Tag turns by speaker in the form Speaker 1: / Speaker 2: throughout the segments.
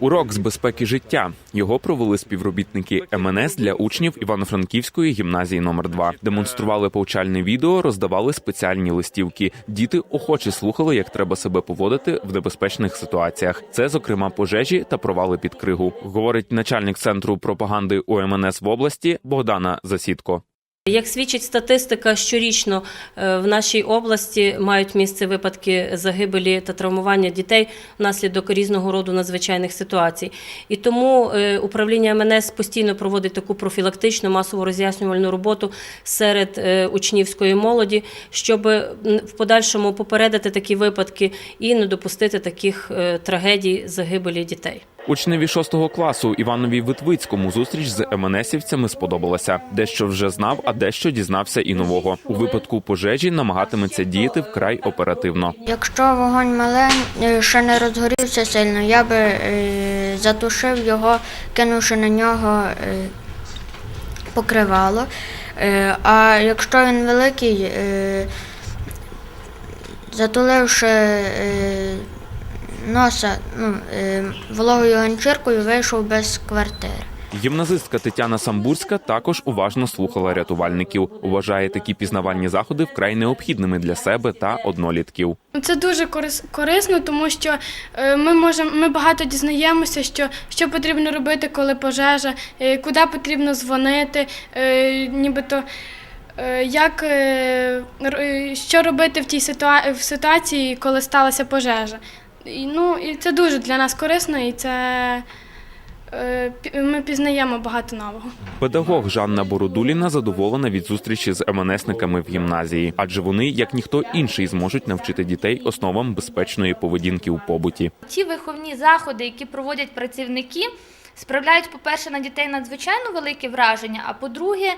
Speaker 1: Урок з безпеки життя його провели співробітники МНС для учнів Івано-Франківської гімназії номер 2 Демонстрували повчальне відео, роздавали спеціальні листівки. Діти охоче слухали, як треба себе поводити в небезпечних ситуаціях. Це, зокрема, пожежі та провали під кригу. Говорить начальник центру пропаганди УМНС в області Богдана Засідко.
Speaker 2: Як свідчить статистика, щорічно е, в нашій області мають місце випадки загибелі та травмування дітей внаслідок різного роду надзвичайних ситуацій. І тому е, управління МНС постійно проводить таку профілактичну масову роз'яснювальну роботу серед е, учнівської молоді, щоб в подальшому попередити такі випадки і не допустити таких трагедій загибелі дітей.
Speaker 1: Учневі шостого класу Іванові Витвицькому зустріч з МНСівцями сподобалася. Дещо вже знав, а дещо дізнався і нового. У випадку пожежі намагатиметься діяти вкрай оперативно.
Speaker 3: Якщо вогонь малий, ще не розгорівся сильно, я би е, затушив його, кинувши на нього е, покривало. Е, а якщо він великий, е, затуливши е, носа ну, е, вологою ганчіркою, вийшов без квартири.
Speaker 1: Гімназистка Тетяна Самбурська також уважно слухала рятувальників. Вважає такі пізнавальні заходи вкрай необхідними для себе та однолітків.
Speaker 4: Це дуже корис- корисно, тому що е, ми можемо ми багато дізнаємося, що, що потрібно робити, коли пожежа, е, куди потрібно дзвонити, нібито. Як що робити в тій ситуа- в ситуації, коли сталася пожежа? І, ну, і це дуже для нас корисно, і це е, ми пізнаємо багато нового.
Speaker 1: Педагог Жанна Бородуліна задоволена від зустрічі з МНСниками в гімназії, адже вони, як ніхто інший, зможуть навчити дітей основам безпечної поведінки у побуті.
Speaker 5: Ті виховні заходи, які проводять працівники, справляють, по-перше, на дітей надзвичайно велике враження, а по-друге,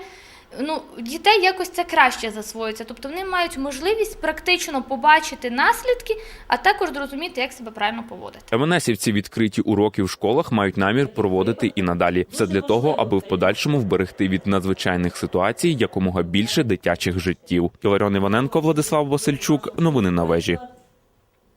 Speaker 5: ну, дітей якось це краще засвоюється. Тобто вони мають можливість практично побачити наслідки, а також зрозуміти, як себе правильно поводити.
Speaker 1: МНСівці відкриті уроки в школах мають намір проводити і надалі. Все для того, аби в подальшому вберегти від надзвичайних ситуацій якомога більше дитячих життів. Іларіон Іваненко, Владислав Васильчук. Новини на вежі.